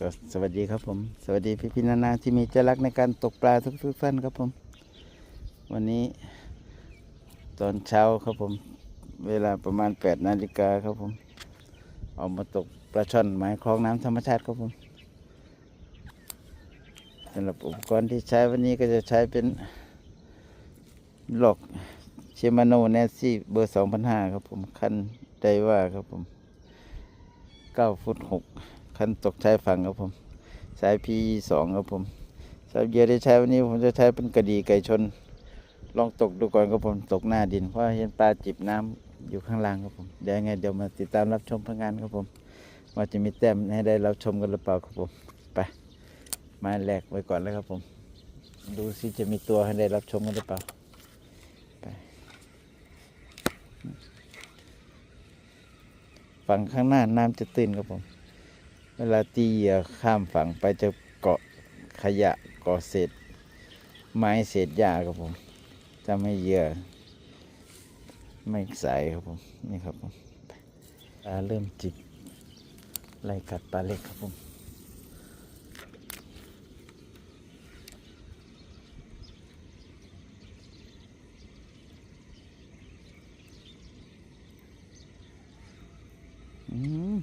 ก็สวัสดีครับผม สวัสดีพี่พี่นานาที่มีใจรักในการตกปลาทุกทุกๆท่านครับผม วันนี้ตอนเช้าครับผม เวลาประมาณ8นาฬิกาครับผมออกมาตกปลาช่อนหมายคลองน้ำธรรมชาติครับผมสำหรับอุปกรณ์ที่ใช้วันนี้ก็จะใช้เป็นหลอกเชมาโนแนซี่เบอร์2005ครับผม คันไดว่าครับผม9ฟุต6 คันตกชายฝั่งครับผม สาย P 2ครับผมสายเยื่อที่ใช้วันนี้ผมจะใช้เป็นกระดีไก่ชน ลองตกดูก่อนครับผมตกหน้าดินเพราะเห็นปลาจิบน้ำอยู่ข้างล่างครับผมเดี๋ยวไงเดี๋ยวมาติดตามรับชมผลงานครับผมว่าจะมีแต้มให้ได้รับชมกันหรือเปล่าครับผมไปมาแลกไว้ก่อนเลยครับผม ดูสิจะมีตัวให้ได้รับชมกันหรือเปล่าไปฝั่งข้างหน้าน้ำจะตื้นครับผม เวลาตีเหยื่อข้ามฝั่งไปจะเกาะขยะเกาะเศษไม้เศษหญ้าครับผมจะไม่เหยื่อไม่ใสครับผมนี่ครับผมปลาเริ่มจิบไล่กัดปลาเล็กครับผมอืม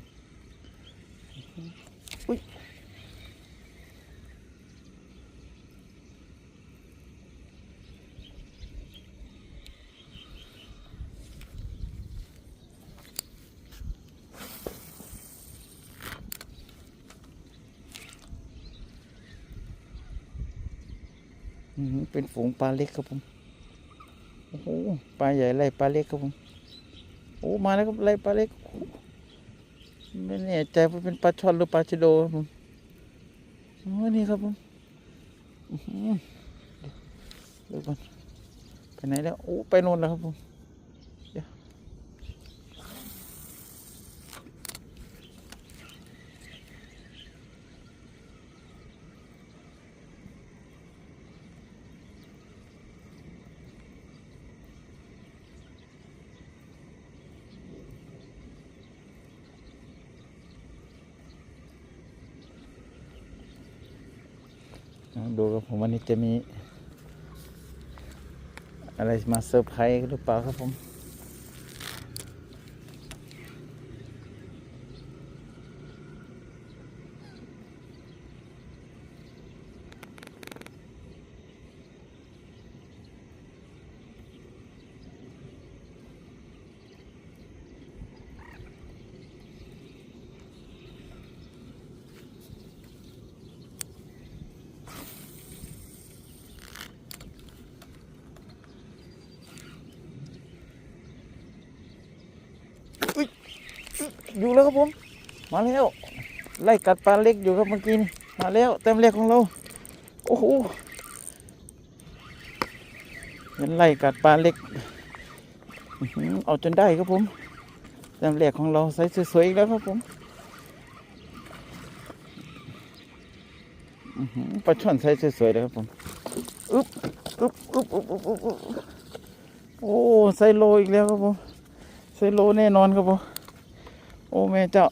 อุ้ย อืม เป็นฝูงปลาเล็กครับผม โอ้โห ปลาใหญ่ไล่ปลาเล็กครับผม โอ้ มาแล้วครับไล่ปลาเล็ก ไม่แน่ใจว่าเป็นปลาช่อนหรือปลาชิโดครับผมโอ้นี่ครับผมเดี๋ยวก่อนไปไหนแล้ว โอ้ ไปโน่นแล้วครับผม ดูครับผมวันนี้จะมี อะไรมาเซอร์ไพรส์หรือเปล่าครับผม อยู่แล้วครับผม มาแล้วไล่กัดปลาเล็กอยู่ครับเมื่อกี้มาแล้วเต็มเล็กของเราโอ้โหเป็นไล่กัดปลาเล็กออหือเอาจนได้ครับผมเต็มเล็กของเราใส่สวยๆอีกแล้วครับผมปลาช่อนใส่สวยๆเลยครับผมอึ๊บอึ๊บอึ๊บอึ๊บอึ๊บอึ๊บอึ๊บโอ้ใส่โลอีกแล้วครับผมใส่โลแน่นอนครับผม โอ้แม่เจ้า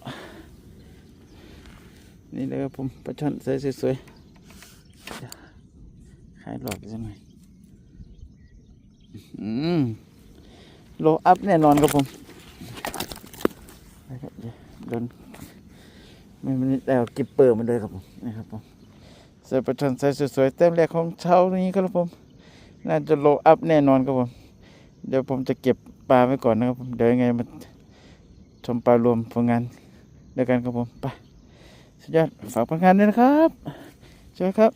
นี่เลยครับผมปลาช่อนใส่สวยๆขายหลอดใช่ไหมอืมโลอัพแน่นอนครับผมนะครับเดี๋ยวโดนไม่ไม่ได้เอากิปเปอร์มาเลยครับผมนี่ครับผมใส่ปลาช่อนใส่สวยๆเต็มแรกของเช้านี้ครับผม น่าจะโลอัพแน่นอนครับผม เดี๋ยวผมจะเก็บปลาไว้ก่อนนะครับผมเดี๋ยวยังไงมา ชมปลารวมผลงานด้วยกันครับผมไปสุดยอดฝากผลงานด้วยนะครับช่วยครับ